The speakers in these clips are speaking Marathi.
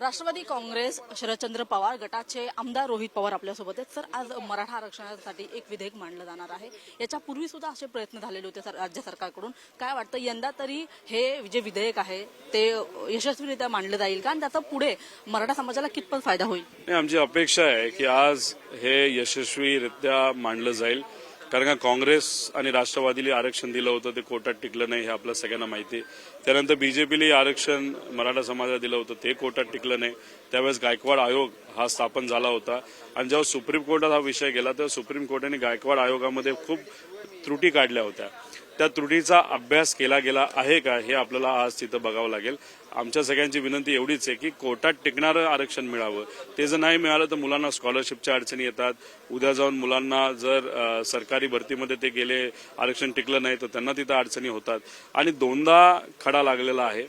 राष्ट्रवादी काँग्रेस शरदचंद्र पवार गटाचे आमदार रोहित पवार आपल्यासोबत आहेत. सर आज मराठा आरक्षणासाठी एक विधेयक मांडलं जाणार आहे. याच्यापूर्वी सुद्धा असे प्रयत्न झालेले होते राज्य सरकारकडून. काय वाटतं यंदा तरी हे जे विधेयक आहे ते यशस्वीरित्या मांडलं जाईल का? आणि त्याचा पुढे मराठा समाजाला कितपत फायदा होईल? आमची अपेक्षा आहे की आज हे यशस्वीरित्या मांडलं जाईल. कारण का काँग्रेस आणि राष्ट्रवादीला आरक्षण दिलं होतं ते कोर्टात टिकलं नाही हे आपल्या सगळ्यांना माहिती आहे. त्यानंतर बीजेपीला आरक्षण मराठा समाजाला दिलं होतं ते कोर्टात टिकलं नाही. त्यावेळेस गायकवाड आयोग हा स्थापन झाला होता. आणि जेव्हा सुप्रीम कोर्टात हा विषय गेला तेव्हा सुप्रीम कोर्टाने गायकवाड आयोगामध्ये खूप त्रुटी काढल्या होत्या. त्या त्रुटीचा अभ्यास केला गेला आहे का हे आपल्याला आज तिथं बघावं लागेल. आमच्या सगळ्यांची विनंती एवढीच आहे की कोर्टात टिकणारं आरक्षण मिळावं. ते जर नाही मिळालं तर मुलांना स्कॉलरशिपच्या अडचणी येतात. उद्या जाऊन मुलांना जर सरकारी भरतीमध्ये ते गेले आरक्षण टिकलं नाही तर त्यांना तिथं अडचणी होतात. आणि दोनदा खडा लागलेला आहे.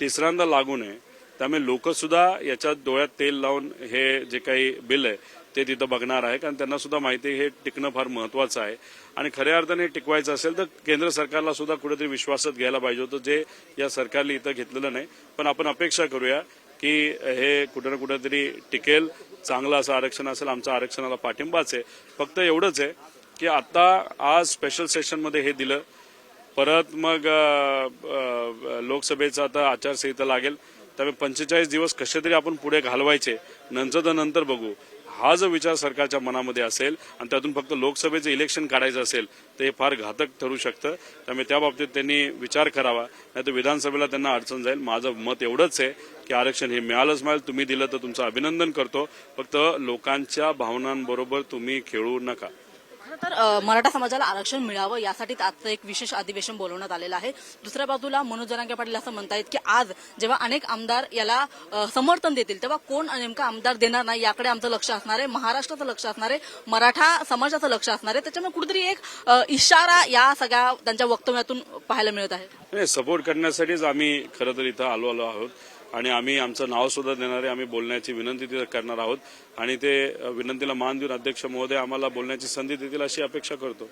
तिसऱ्यांदा लागू नये. त्यामुळे लोकसुद्धा याच्यात डोळ्यात तेल लावून हे जे काही बिल आहे ते तिथं बघणार आहे कारण त्यांना सुद्धा माहिती हे टिकणं फार महत्वाचं आहे. आणि खऱ्या अर्थाने टिकवायचं असेल तर केंद्र सरकारला सुद्धा कुठेतरी विश्वासात घ्यायला पाहिजे होतं जे या सरकारने इथं घेतलेलं नाही. पण आपण अपेक्षा करूया की हे कुठं ना कुठेतरी टिकेल चांगलं असं आरक्षण असेल आमचं आरक्षणाला पाठिंबाच आहे. फक्त एवढंच आहे की आता आज स्पेशल सेशनमध्ये हे दिलं. परत मग लोकसभेचा लोकसभेचं आता आचारसंहिता लागेल. त्यामुळे पंचेचाळीस दिवस कसे तरी आपण पुढे घालवायचे. नंतर तर नंतर बघू. हा जो विचार सरकारच्या मनामध्ये असेल आणि त्यातून फक्त लोकसभेचं इलेक्शन काढायचं असेल तर हे फार घातक ठरू शकतं. त्यामुळे त्या बाबतीत त्यांनी विचार करावा. नाही तर विधानसभेला त्यांना अडचण जाईल. माझं मत एवढंच आहे की आरक्षण हे मिळालंच मिळालं. तुम्ही दिलं तर तुमचं अभिनंदन करतो. फक्त लोकांच्या भावनांबरोबर तुम्ही खेळू नका. तर मराठा समाजाला आरक्षण मिळावं यासाठी आजचं एक विशेष अधिवेशन बोलवण्यात आलेलं आहे. दुसऱ्या बाजूला मनोज जरांगे पाटील असं म्हणतायत की आज जेव्हा अनेक आमदार याला समर्थन देतील तेव्हा कोण नेमका आमदार देणार नाही याकडे आमचं लक्ष असणार आहे. महाराष्ट्राचं लक्ष असणार आहे. मराठा समाजाचं लक्ष असणार आहे. त्याच्यामुळे कुठेतरी एक इशारा या सगळ्या त्यांच्या वक्तव्यातून पाहायला मिळत आहे. सपोर्ट करण्यासाठीच आम्ही खरं तर इथं आलो आलो आहोत. आणि आम्ही आमचं नाव सुद्धा देणारे आम्ही बोलण्याची विनंती करणार आहोत. आणि ते विनंतीला मान देऊन अध्यक्ष महोदय आम्हाला बोलण्याची संधी देतील अशी अपेक्षा करतो.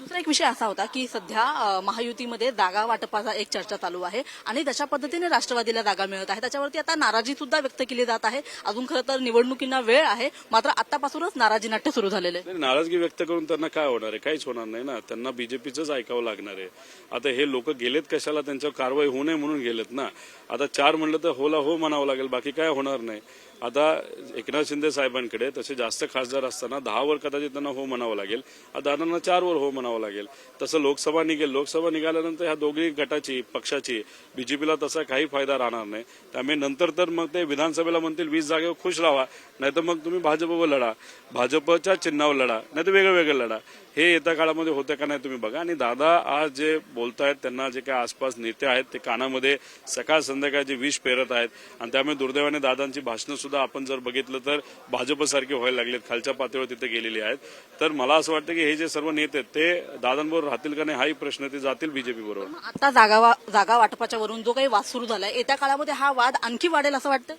दुसरा एक विषय असा होता की सध्या महायुतीमध्ये जागा वाटपाचा एक चर्चा चालू आहे आणि तशा पद्धतीने राष्ट्रवादीला जागा मिळत आहे. त्याच्यावरती आता नाराजी सुद्धा व्यक्त केली जात आहे. अजून खरं तर निवडणुकींना वेळ आहे. मात्र आतापासूनच नाराजी नाट्य सुरू झालेले आहे. नाराजगी व्यक्त करून त्यांना काय होणार आहे? काहीच होणार नाही ना. त्यांना बीजेपीचंच ऐकावं लागणार आहे. आता हे लोक गेलेत कशाला? त्यांच्यावर कारवाई होऊ नये म्हणून गेलेत ना. आता चार म्हणलं तर होला हो म्हणावं लागेल. बाकी काय होणार नाही. आता एकनाथ शिंदे साहेबांकडे तसे जास्त खासदार असताना दहा वर कदाचित त्यांना हो म्हणावं लागेल. आता दादांना चार वर हो म्हणावं लागेल. तसं लोकसभा निघेल. लोकसभा निघाल्यानंतर ह्या दोघी गटाची पक्षाची बीजेपीला तसा काही फायदा राहणार नाही. त्यामुळे नंतर तर मग ते विधानसभेला म्हणतील वीस जागेवर खुश राहा. नाहीतर मग तुम्ही भाजपवर लढा. भाजपच्या चिन्हावर लढा. नाही तर वेगळं वेगळं लढा. हे येत्या काळामध्ये होतं का नाही तुम्ही बघा. आणि दादा आज जे बोलतायत त्यांना जे काही आसपास नेते आहेत ते कानामध्ये सकाळ संध्याकाळचे विष पेरत आहेत. आणि त्यामुळे दुर्दैवाने दादांची भाषणं सुद्धा आपण जर बघितलं तर भाजपसारखे व्हायला लागलेत. खालच्या पातळीवर तिथे गेलेली आहेत. तर मला असं वाटतं की हे जे सर्व नेते आहेत ते दादांबरोबर राहतील का नाही हाही प्रश्न ते जातील बीजेपी बरोबर. आता जागा जागा वाटपाच्या वरून जो काही वाद सुरू झालाय येत्या काळामध्ये हा वाद आणखी वाढेल असं वाटतं?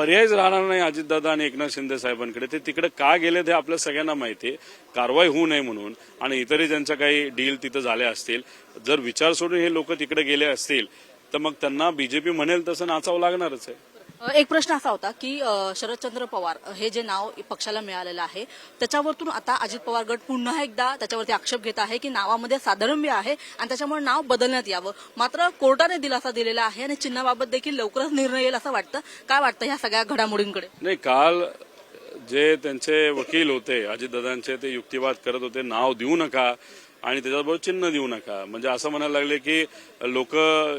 पर्यायच राहणार नाही अजितदादा आणि एकनाथ शिंदे साहेबांकडे. ते तिकडे का गेले ते आपल्या सगळ्यांना माहिती आहे. कारवाई होऊ नये म्हणून आणि इतरही ज्यांच्या काही डील तिथं झाल्या असतील जर विचार सोडून हे लोक तिकडे गेले असतील तर मग त्यांना बीजेपी म्हणेल तसं नाचावं लागणारच आहे. एक प्रश्न असा होता की शरदचंद्र पवार हे जे नाव पक्षाला मिळालेलं आहे त्याच्यावरतून आता अजित पवार गट पुन्हा एकदा त्याच्यावरती आक्षेप घेत आहे की नावामध्ये साधर्म्य आहे आणि त्याच्यामुळे नाव बदलण्यात यावं. मात्र कोर्टाने दिलासा दिलेला आहे आणि चिन्हाबाबत देखील लवकरच निर्णय येईल असं वाटतं. काय वाटतं ह्या सगळ्या घडामोडींकडे? नाही काल जे त्यांचे वकील होते अजितदादांचे ते युक्तिवाद करत होते नाव देऊ नका आणि त्याच्याबरोबर चिन्ह देऊ नका. म्हणजे असं म्हणायला लागले की लोक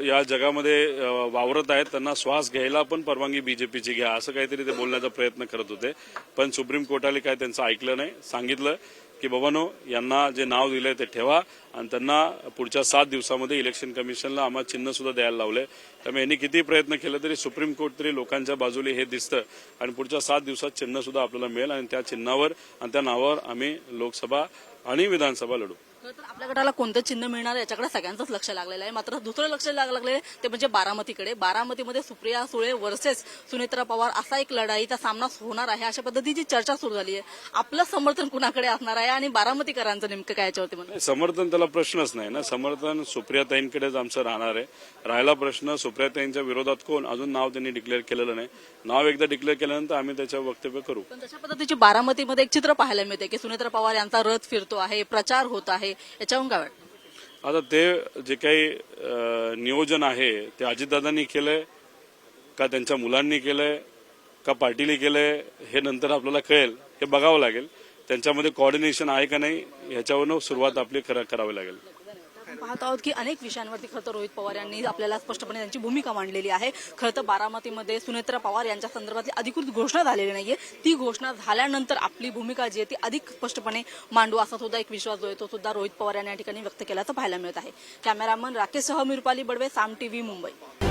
या जगामध्ये वावरत आहेत त्यांना श्वास घ्यायला पण परवानगी बीजेपीची घ्या असं काहीतरी ते बोलण्याचा प्रयत्न करत होते. पण सुप्रीम कोर्टाने काय त्यांचं ऐकलं नाही सांगितलं की बाबानो यांना जे नाव दिलंय ते ठेवा आणि त्यांना पुढच्या सात दिवसामध्ये इलेक्शन कमिशनला आम्हाला चिन्ह सुद्धा द्यायला लावलंय. त्यामुळे यांनी किती प्रयत्न केले तरी सुप्रीम कोर्ट तरी लोकांच्या बाजूला हे दिसतं आणि पुढच्या सात दिवसात चिन्ह सुद्धा आपल्याला मिळेल आणि त्या चिन्हावर आणि त्या नावावर आम्ही लोकसभा आणि विधानसभा लढू. खरं तर आपल्या गटाला कोणतं चिन्ह मिळणार याच्याकडे सगळ्यांचंच लक्ष लागलेलं आहे. मात्र दुसरं लक्ष लाग- लागलेलं आहे ते म्हणजे बारामतीकडे. बारामतीमध्ये सुप्रिया सुळे वर्सेस सुनेत्रा पवार असा एक लढाईचा सामना होणार आहे अशा पद्धतीची चर्चा सुरू झाली आहे. आपलं समर्थन कुणाकडे असणार आहे आणि बारामतीकरांचं नेमकं काय याच्यावरती म्हणणं नाही, समर्थन त्याला प्रश्नच नाही ना. समर्थन सुप्रियाताईंकडेच आमचं राहणार आहे. राहिला प्रश्न सुप्रियाताईंच्या विरोधात कोण? अजून नाव त्यांनी डिक्लेअर केलेलं नाही. नाव एकदा डिक्लेअर केल्यानंतर आम्ही त्याच्यावर वक्तव्य करू. पण तशा पद्धतीची बारामतीमध्ये एक चित्र पाहायला मिळते की सुनेत्रा पवार यांचा रथ फिरतो आहे प्रचार होत आहे. याच्यावरून काय वाटतं आता ते जे काही नियोजन आहे ते अजितदादांनी केलंय का त्यांच्या मुलांनी केलंय का पार्टीने केलंय हे नंतर आपल्याला कळेल हे बघावं लागेल. त्यांच्यामध्ये कॉर्डिनेशन आहे का नाही याच्यावरनं सुरुवात आपली करा- करावी लागेल. पाहत आहोत की अनेक विषयांवरती खरं तर रोहित पवार यांनी आपल्याला स्पष्टपणे त्यांची भूमिका मांडलेली आहे. खरं तर बारामतीमध्ये सुनेत्रा पवार यांच्या संदर्भातली अधिकृत घोषणा झालेली नाहीये. ती घोषणा झाल्यानंतर आपली भूमिका जी आहे ती अधिक स्पष्टपणे मांडू असा सुद्धा एक विश्वास जो आहे तो सुद्धा रोहित पवार यांनी या ठिकाणी व्यक्त केल्याचं पाहायला मिळत आहे. कॅमेरामन राकेशसह मिरपाली बडवे साम टीव्ही मुंबई.